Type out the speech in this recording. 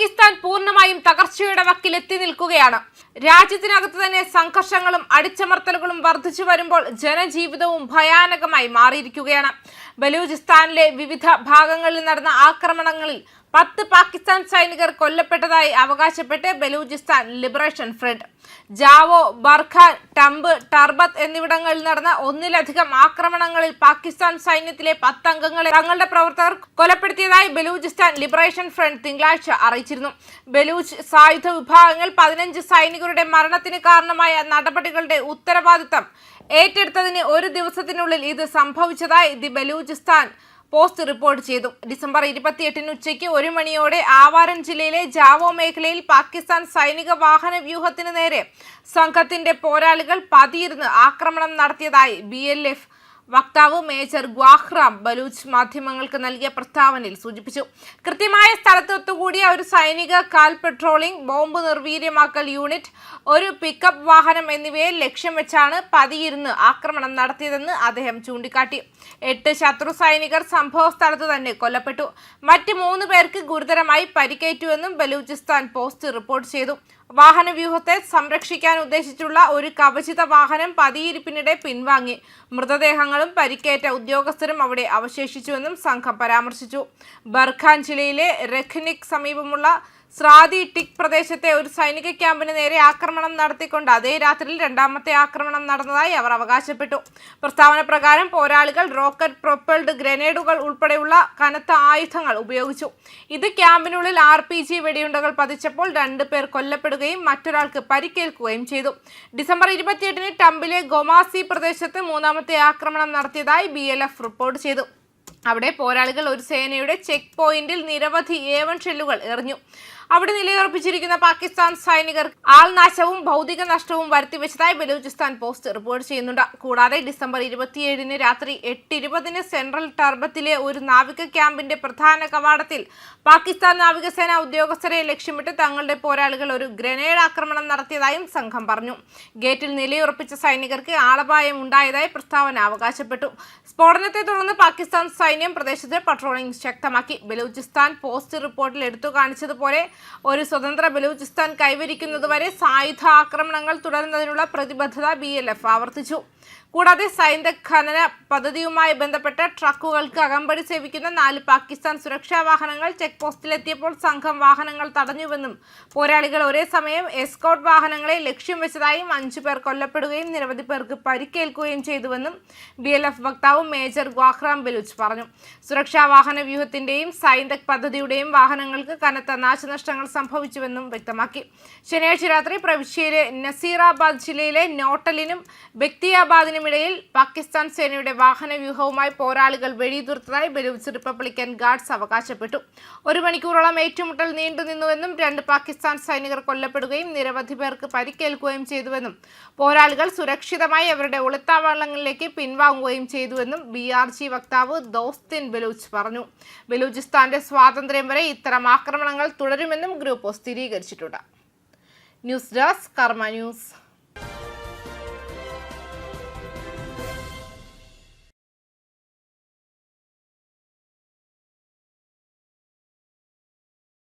പാകിസ്ഥാൻ പൂർണമായും തകർച്ചയുടെ വക്കിലെത്തി നിൽക്കുകയാണ്. രാജ്യത്തിനകത്ത് തന്നെ സംഘർഷങ്ങളും അടിച്ചമർത്തലുകളും വർദ്ധിച്ചു വരുമ്പോൾ ജനജീവിതവും ഭയാനകമായി മാറിയിരിക്കുകയാണ്. ബലൂചിസ്ഥാനിലെ വിവിധ ഭാഗങ്ങളിൽ നടന്ന ആക്രമണങ്ങളിൽ പത്ത് പാകിസ്ഥാൻ സൈനികർ കൊല്ലപ്പെട്ടതായി അവകാശപ്പെട്ട് ബലൂചിസ്ഥാൻ ലിബറേഷൻ ഫ്രണ്ട്. ജാവോ ബർഖാൻ ടംബ് ടർബത്ത് എന്നിവിടങ്ങളിൽ നടന്ന ഒന്നിലധികം ആക്രമണങ്ങളിൽ പാകിസ്ഥാൻ സൈന്യത്തിലെ പത്ത് അംഗങ്ങളെ തങ്ങളുടെ പ്രവർത്തകർ കൊലപ്പെടുത്തിയതായി ബലൂചിസ്ഥാൻ ലിബറേഷൻ ഫ്രണ്ട് തിങ്കളാഴ്ച അറിയിച്ചിരുന്നു. ബലൂച്ച് സായുധ വിഭാഗങ്ങൾ പതിനഞ്ച് സൈനികരുടെ മരണത്തിന് കാരണമായ നടപടികളുടെ ഉത്തരവാദിത്തം ഏറ്റെടുത്തതിന് ഒരു ദിവസത്തിനുള്ളിൽ ഇത് സംഭവിച്ചതായി ദി ബലൂചിസ്ഥാൻ പോസ്റ്റ് റിപ്പോർട്ട് ചെയ്തു. ഡിസംബർ ഇരുപത്തിയെട്ടിന് ഉച്ചയ്ക്ക് ഒരു മണിയോടെ ആവാരൻ ജില്ലയിലെ ജാവോ മേഖലയിൽ പാകിസ്ഥാൻ സൈനിക വാഹന വ്യൂഹത്തിന് നേരെ സംഘത്തിന്റെ പോരാളികൾ പതിയിരുന്ന് ആക്രമണം നടത്തിയതായി ബി വക്താവ് മേജർ ഗ്വാഹ്റാം ബലൂച്ച് മാധ്യമങ്ങൾക്ക് നൽകിയ പ്രസ്താവനയിൽ സൂചിപ്പിച്ചു. കൃത്യമായ സ്ഥലത്തൊത്തുകൂടിയ ഒരു സൈനിക കാൽ പെട്രോളിംഗ് ബോംബ് നിർവീര്യമാക്കൽ യൂണിറ്റ് ഒരു പിക്കപ്പ് വാഹനം എന്നിവയെ ലക്ഷ്യം വെച്ചാണ് പതിയിരുന്ന് ആക്രമണം നടത്തിയതെന്ന് അദ്ദേഹം ചൂണ്ടിക്കാട്ടി. എട്ട് ശത്രു സൈനികർ സംഭവ സ്ഥലത്ത് തന്നെ കൊല്ലപ്പെട്ടു. മറ്റ് മൂന്ന് പേർക്ക് ഗുരുതരമായി പരിക്കേറ്റുവെന്നും ബലൂചിസ്ഥാൻ പോസ്റ്റ് റിപ്പോർട്ട് ചെയ്തു. വാഹന വ്യൂഹത്തെ സംരക്ഷിക്കാൻ ഉദ്ദേശിച്ചുള്ള ഒരു കവചിത വാഹനം പതിയിരിപ്പിനിടെ പിൻവാങ്ങി. മൃതദേഹങ്ങളും പരിക്കേറ്റ ഉദ്യോഗസ്ഥരും അവിടെ അവശേഷിച്ചുവെന്നും സംഘം പരാമർശിച്ചു. ബർഖാൻ ജില്ലയിലെ രഖ്നിക് സമീപമുള്ള സ്രാദി ടിക് പ്രദേശത്തെ ഒരു സൈനിക ക്യാമ്പിന് നേരെ ആക്രമണം നടത്തിക്കൊണ്ട് അതേ രാത്രിയിൽ രണ്ടാമത്തെ ആക്രമണം നടന്നതായി അവർ അവകാശപ്പെട്ടു. പ്രസ്താവന പ്രകാരം പോരാളികൾ റോക്കറ്റ് പ്രൊപ്പൽഡ് ഗ്രനേഡുകൾ ഉൾപ്പെടെയുള്ള കനത്ത ആയുധങ്ങൾ ഉപയോഗിച്ചു. ഇത് ക്യാമ്പിനുള്ളിൽ ആർ പി ജി വെടിയുണ്ടകൾ പതിച്ചപ്പോൾ രണ്ട് പേർ കൊല്ലപ്പെടുകയും മറ്റൊരാൾക്ക് പരിക്കേൽക്കുകയും ചെയ്തു. ഡിസംബർ ഇരുപത്തിയെട്ടിന് ടംബിലെ ഗൊമാസി പ്രദേശത്ത് മൂന്നാമത്തെ ആക്രമണം നടത്തിയതായി ബി റിപ്പോർട്ട് ചെയ്തു. അവിടെ പോരാളികൾ ഒരു സേനയുടെ ചെക്ക് പോയിന്റിൽ നിരവധി ഏവൻ ഷെല്ലുകൾ എറിഞ്ഞു. അവിടെ നിലയുറപ്പിച്ചിരിക്കുന്ന പാകിസ്ഥാൻ സൈനികർ ആൾനാശവും ഭൗതിക നഷ്ടവും വരുത്തിവെച്ചതായി ബലൂചിസ്ഥാൻ പോസ്റ്റ് റിപ്പോർട്ട് ചെയ്യുന്നുണ്ട്. കൂടാതെ ഡിസംബർ ഇരുപത്തിയേഴിന് രാത്രി എട്ട് ഇരുപതിന് സെൻട്രൽ ടർബത്തിലെ ഒരു നാവിക ക്യാമ്പിന്റെ പ്രധാന കവാടത്തിൽ പാകിസ്ഥാൻ നാവികസേന ഉദ്യോഗസ്ഥരെ ലക്ഷ്യമിട്ട് തങ്ങളുടെ പോരാളികൾ ഒരു ഗ്രനേഡ് ആക്രമണം നടത്തിയതായും സംഘം പറഞ്ഞു. ഗേറ്റിൽ നിലയുറപ്പിച്ച സൈനികർക്ക് ആളപായം ഉണ്ടായതായി പ്രസ്താവന അവകാശപ്പെട്ടു. സ്ഫോടനത്തെ തുടർന്ന് പാകിസ്ഥാൻ സൈന്യം പ്രദേശത്ത് പട്രോളിംഗ് ശക്തമാക്കി. ബലൂചിസ്ഥാൻ പോസ്റ്റ് റിപ്പോർട്ടിൽ എടുത്തു കാണിച്ചതുപോലെ ഒരു സ്വതന്ത്ര ബലൂചിസ്ഥാൻ കൈവരിക്കുന്നതുവരെ സായുധ ആക്രമണങ്ങൾ തുടരുന്നതിനുള്ള പ്രതിബദ്ധത ബി എൽ എഫ് ആവർത്തിച്ചു. കൂടാതെ സൈന്യ ഖനന പദ്ധതിയുമായി ബന്ധപ്പെട്ട ട്രക്കുകൾക്ക് അകമ്പടി സേവിക്കുന്ന നാല് പാകിസ്ഥാൻ സുരക്ഷാ വാഹനങ്ങൾ ചെക്ക് പോസ്റ്റിലെത്തിയപ്പോൾ സംഘം വാഹനങ്ങൾ തടഞ്ഞുവെന്നും പോരാളികൾ ഒരേ സമയം എസ്കോട്ട് വാഹനങ്ങളെ ലക്ഷ്യം വെച്ചതായും അഞ്ചു പേർ കൊല്ലപ്പെടുകയും നിരവധി പേർക്ക് പരിക്കേൽക്കുകയും ചെയ്തുവെന്നും ബി എൽ എഫ് വക്താവ് മേജർ ഗ്വാഹ്റാം ബലൂച്ച് പറഞ്ഞു. സുരക്ഷാ വാഹന വ്യൂഹത്തിന്റെയും സൈനിക പദ്ധതിയുടെയും വാഹനങ്ങൾക്ക് കനത്ത നാശനഷ്ടങ്ങൾ സംഭവിച്ചുവെന്നും വ്യക്തമാക്കി. ശനിയാഴ്ച രാത്രി പ്രവിശ്യയിലെ നസീറാബാദ് ജില്ലയിലെ നോട്ടലിനും ബക്തിയാബാദിനും ഇടയിൽ പാകിസ്ഥാൻ സേനയുടെ വാഹന വ്യൂഹവുമായി പോരാളികൾ വെടിയുതിർത്തതായി ബലൂച്ച് റിപ്പബ്ലിക്കൻ ഗാർഡ്സ് അവകാശപ്പെട്ടു. ഒരു മണിക്കൂറോളം ഏറ്റുമുട്ടൽ നീണ്ടുനിന്നുവെന്നും രണ്ട് പാകിസ്ഥാൻ സൈനികർ കൊല്ലപ്പെടുകയും നിരവധി പേർക്ക് പരിക്കേൽക്കുകയും ചെയ്തുവെന്നും പോരാളികൾ സുരക്ഷിതമായി അവരുടെ ഒളിത്താവളങ്ങളിലേക്ക് പിൻവാങ്ങുകയും ചെയ്തുവെന്നും ബി ആർ ജി വക്താവ് ദോസ്തിൻ ബലൂച്ച് പറഞ്ഞു. ബലൂചിസ്ഥാന്റെ സ്വാതന്ത്ര്യം വരെ ഇത്തരം ആക്രമണങ്ങൾ തുടരുമെന്നും ഗ്രൂപ്പ് സ്ഥിരീകരിച്ചിട്ടുണ്ട്. News desk Karma news.